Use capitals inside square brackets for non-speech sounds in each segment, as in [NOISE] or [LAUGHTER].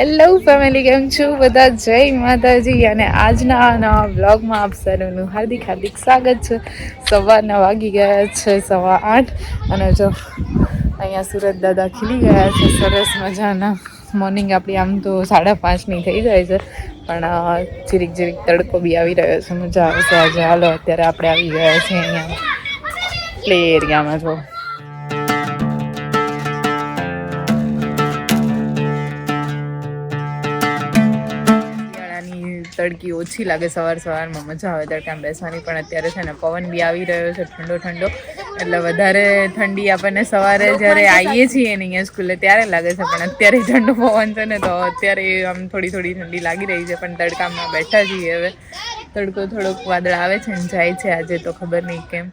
Hello family કેમ છું? બધા જય માતાજી. અને આજના નવા બ્લોગમાં આપ સૌનું હાર્દિક હાર્દિક સ્વાગત છે. સવારના વાગી ગયા છે, સવા આઠ. અને જો અહીંયા સુરત દાદા ખીલી ગયા છે. સરસ મજાના મોર્નિંગ આપણી આમ તો સાડા પાંચની થઈ જાય છે. પણ જીરીક જીરીક તડકો બી આવી રહ્યો છે. મજા આવશે આજે. હાલો, અત્યારે આપણે આવી ગયા છીએ અહીંયા. પ્લે એરિયામાં જો. શિયાળાની તડકી ઓછી લાગે, સવાર સવારમાં મજા આવે તડકામાં બેસવાની. પણ અત્યારે છે ને, પવન બી આવી રહ્યો છે, ઠંડો ઠંડો. એટલે વધારે ઠંડી આપણને સવારે જ્યારે આવીએ છીએ ને અહીંયા સ્કૂલે, ત્યારે લાગે છે, પણ અત્યારે ઠંડો પવન છે ને, તો અત્યારે આમ થોડી થોડી ઠંડી લાગી રહી છે, પણ તડકામાં બેઠા છીએ હવે. તડકો થોડોક વાદળ આવે છે ને, જાય છે આજે તો ખબર નહીં કેમ.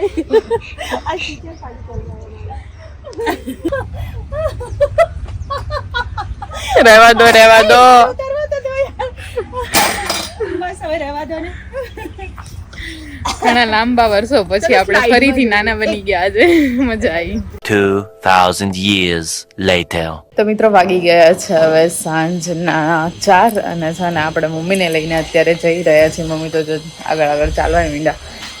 [LAUGHS] રહેવા દો રહેવા દો. બસ હવે રહેવા દો ને ઘણા લાંબા વર્ષો પછી આપણે ફરીથી નાના બની ગયા આજે મજા આવી. 2,000 years later. તો મિત્રો વાગી ગયા છે હવે સાંજના ચાર અને છે ને આપણે મમ્મીને લઈને અત્યારે જઈ રહ્યા છીએ. મમ્મી તો જો આગળ આગળ ચાલવાની મીંડા.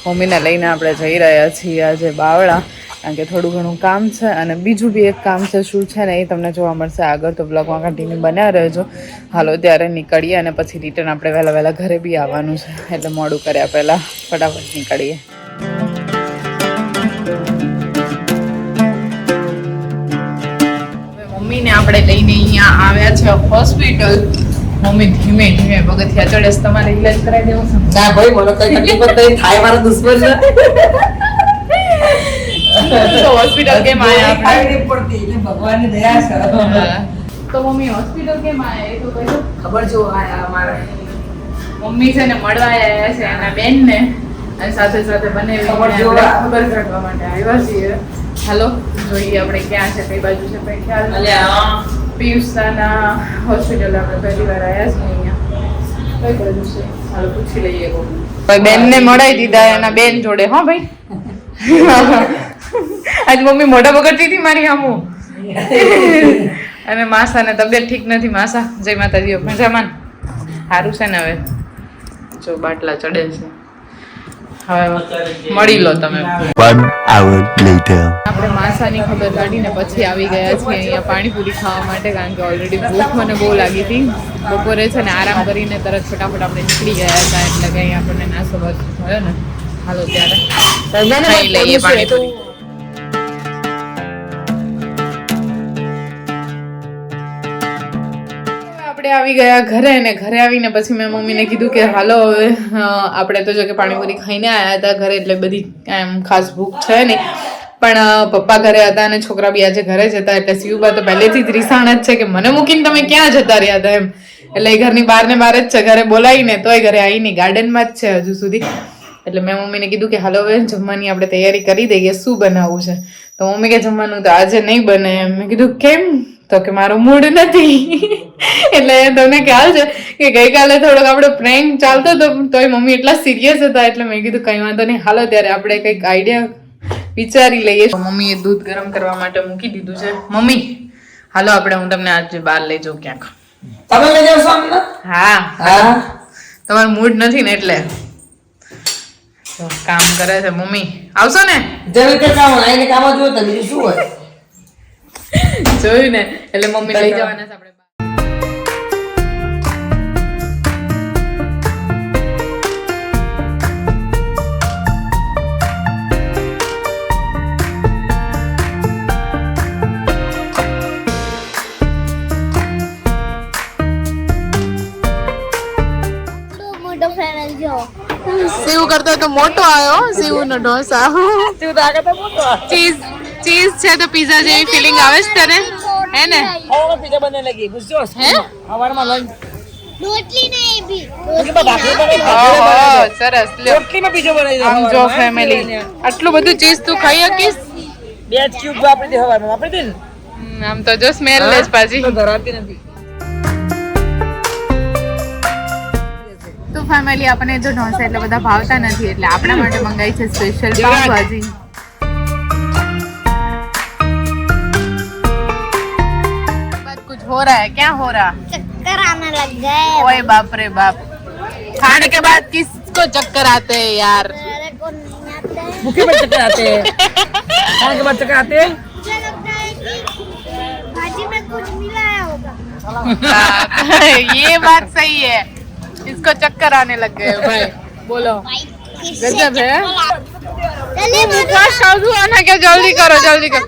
મમ્મીને લઈને આપણે જઈ રહ્યા છીએ આજે બાવળા, કારણ કે થોડું ઘણું કામ છે અને બીજું બી એક કામ છે, શું છે ને એ તમને જોવા મળશે આગળ, તો બ્લોગમાં કન્ટિન્યુ બન્યા રહેજો. હાલો, ત્યારે નીકળીએ અને પછી રિટર્ન આપણે વહેલા વહેલા ઘરે બી આવવાનું છે, એટલે મોડું કર્યા પહેલાં ફટાફટ નીકળીએ. મમ્મીને આપણે લઈને અહીંયા આવ્યા છે હોસ્પિટલ મમ્મી ધીમે ધીમે પગથિયા ચડે તમારે ઇલાજ કરાવી દેવો છે? ના ભાઈ મને કઈ તકલીફ જ થાય મારા દુશ્મન છે. તો હોસ્પિટલ કેમ આવ્યા આપણે? ખાઈ પડતી એટલે ભગવાનની દયા છે. તો મમ્મી હોસ્પિટલ કેમ આવ્યા એ તો કહી ખબર જો આ મારા મમ્મી છે ને મળવા આવ્યા છે એના બેન ને અને સાથે સાથે બંને ખબર જોવા. ખબર કરવા માટે આવ્યા છીએ. હાલો જોઈએ આપણે ક્યાં છે કઈ બાજુ છે કઈ ખ્યાલ. અલ્યા પિયુષના હોસ્પિટલ આપણે પહેલી વાર આવ્યા છીએ અહીંયા. પૂછી લઈએ કોઈ બેનને મળાઈ દીધા એના બેન જોડે. હા, ભાઈ. આજ મમ્મી મોઢા બગડતી હતી મારી આમું અને માસાને તબિયત ઠીક નથી. માસા, જય માતાજી. મજામાં? સારું છે ને હવે? જો બાટલા ચડે છે. હવે મળી લો તમે. આપણે માસાની ખબર કાઢીને પછી આવી ગયા છીએ અહીંયા પાણીપુરી ખાવા માટે કારણ કે ઓલરેડી ભૂખ મને બહુ લાગી હતી. બપોરે છે ને આરામ કરીને તરત ફટાફટ આપણે નીકળી ગયા હતા એટલે કંઈ આપણને નાસ્તો બાસ્તો થયો ને. હાલો ત્યારે ખાઈ લઈએ પાણીપુરી. આપણે આવી ગયા ઘરે ને ઘરે આવીને પછી મેં મમ્મીને કીધું કે હાલો હવે આપણે તો જો કે પાણીપુરી ખાઈને આવ્યા હતા ઘરે, એટલે બધી એમ ખાસ ભૂખ છે નહીં. પણ પપ્પા ઘરે હતા અને છોકરા બી આજે ઘરે જતા એટલે શિવબા તો પહેલેથી જ રીસાણ જ છે કે મને મૂકીને તમે ક્યાં જતા રહ્યા હતા એમ. એટલે એ ઘરની બહાર ને બહાર જ છે, ઘરે બોલાવીને તોય ઘરે આવીને ગાર્ડનમાં જ છે હજુ સુધી. એટલે મેં મમ્મીને કીધું કે હાલો હવે જમવાની આપણે તૈયારી કરી દઈએ, શું બનાવવું છે. તો મમ્મી કે જમવાનું તો આજે નહીં બને એમ. મેં કીધું, કેમ? તો કે મારો મૂડ નથી. એટલે તમને ખ્યાલ છે કે ગઈકાલે થોડોક આપણો પ્રેન્ક ચાલતો હતો તોય મમ્મી એટલા સિરિયસ હતા એટલે મેં કીધું કંઈ વાંધો નહીં. હાલો ત્યારે આપણે કંઈક આઈડિયા વિચારી લઈએ. મમ્મીએ દૂધ ગરમ કરવા માટે મૂકી દીધું છે. મમ્મી હાલો આપણે હું તમને આજે બહાર લઈ જાઉં ક્યાંક. તમે લઈ જાવ છો હા. હા. તમારું મૂડ નથી ને એટલે. કામ કરે છે મમ્મી. આવશો ને? જરૂર કામ આઈને કામ જ હોય બીજું શું હોય? જોયું ને એટલે મમ્મી લઈ જવાના છે આપણે. શિવ કરતા તો મોટો આવ્યો શિવ નો ઢોસા. શિવ તો આગળ તો મોટો ચીઝ ચીઝ છે તો પીઝા જેવી ફિલિંગ આવે છે તને? હે ને? હવામાં પીઝા બને લગી બુઝજો હે? હવારમાં લંચ રોટલી નહીં બી. સરસ લ્યો. રોટલીમાં પીઝા બનાવી દો આમ જો ફેમિલી આટલું બધું ચીઝ તું ખાઈ શકીશ? બે જ ક્યુબ વાપરી દે હવારમાં વાપરી દે ને? આમ તો જો સ્મેલ લે જ પાછી તો ધરાવતી નથી. તો ફેમિલી આપણને જો ઢોસા એટલે બધા ભાવતા નથી એટલે આપણા માટે મંગાઈ છે સ્પેશિયલ. પાવભાજી. हो रहा है? क्या हो रहा? चक्कर आने लग गए। ओए बाप रे बाप। खाने के बाद किसको चक्कर आते हैं यार? मुखी में चक्कर आते हैं। खाने के बाद चक्कर आते हैं। ये बात सही है। इसको चक्कर आने लग गए भाई। बोलो। गजब है। तो आना क्या? जल्दी करो जल्दी करो।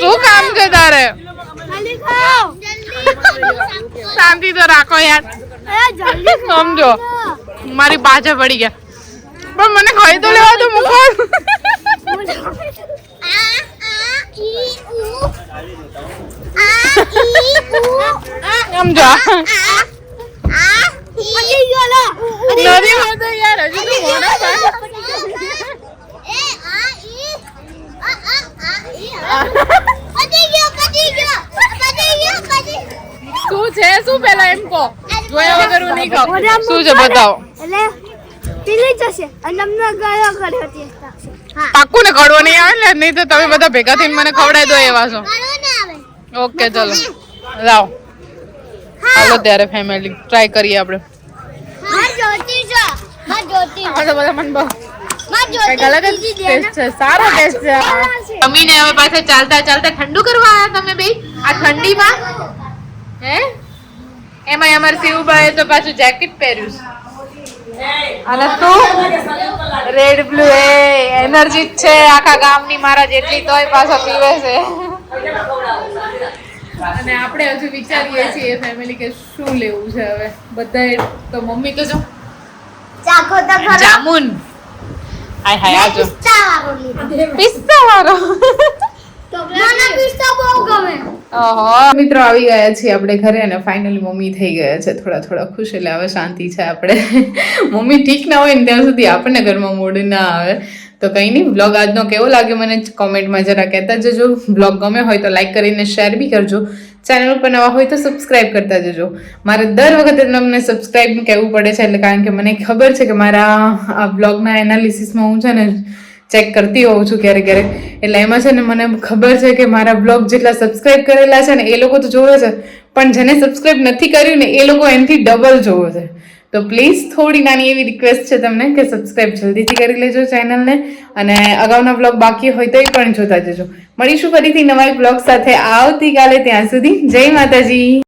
तू काम करदार है। ખાઓ શાંતિ તો રાખો યાર સમજો મારી પાછળ પડી ગયા પણ મને ખાઈ તો લેવા તો મુખો સમજો નથી હોતો યાર હજુ તો મોડા Ah! શું છે પેલા એમ કહો? જોયા વગર હું નહીં કહું શું છે બતાવો. એટલે પીલી જશે અને અમને ગળો હા. પાક્કું ને કડવો નહીં આવે ને નહીં તો તમે બધા ભેગા થઈને મને ખવડાવી દો એવા છો આવે. ઓકે ચલો. લાવ. હાલો ત્યારે ફેમિલી ટ્રાય કરીએ આપણે. ચાલતા ચાલતા ઠંડુ કરવા તમે બે આ ઠંડીમાં? હે? એમાં અમાર શિવભાઈએ તો પાછું જેકેટ પહેર્યું છે. અને તું? રેડ બ્લુ એ એનર્જી જ છે. આખા ગામની મારા જેટલી તોય પાછા પીવે છે. અને આપણે હજુ વિચારીએ છીએ ફેમિલી કે શું લેવું છે હવે? બધા તો મમ્મી તો જો ચાખો તો ખરો. જામુન. હાય હાય આજો પિસ્તા વાળો પિસ્તા વાળો. મને પિસ્તા બહુ ગમે. મિત્રો આવી ગયા છીએ આપણે ઘરે અને ફાઇનલી મમ્મી થઈ ગયા છે. થોડા થોડા ખુશ એટલે હવે શાંતિ છે આપણે. મમ્મી ઠીક ના હોય ને ત્યાં સુધી આપણને ઘરમાં મૂડ ના આવે. તો કંઈ નહીં બ્લોગ આજનો કેવો લાગ્યો મને કોમેન્ટમાં જરા કહેતા જજો. બ્લોગ ગમે હોય તો લાઈક કરીને શેર બી કરજો. ચેનલ ઉપર નવા હોય તો સબસ્ક્રાઇબ કરતા જજો. મારે દર વખતે તમને સબસ્ક્રાઇબ કહેવું પડે છે એટલે કારણ કે મને ખબર છે કે મારા આ બ્લોગના એનાલિસિસમાં હું છે ને ચેક કરતી હોઉં છું ક્યારેક ક્યારેક. એટલે એમાં છે ને મને ખબર છે કે મારા બ્લોગ જેટલા સબસ્ક્રાઇબ કરેલા છે ને એ લોકો તો જોવે છે. પણ જેને સબસ્ક્રાઇબ નથી કર્યું ને એ લોકો એમથી ડબલ જોવે છે. તો પ્લીઝ થોડી નાની એવી રિક્વેસ્ટ છે તમને કે સબસ્ક્રાઇબ જલ્દીથી કરી લેજો ચેનલને અને અગાઉના બ્લોગ બાકી હોય તો એ પણ જોતા જજો. મળીશું ફરીથી નવા બ્લોગ સાથે આવતીકાલે. ત્યાં સુધી જય માતાજી.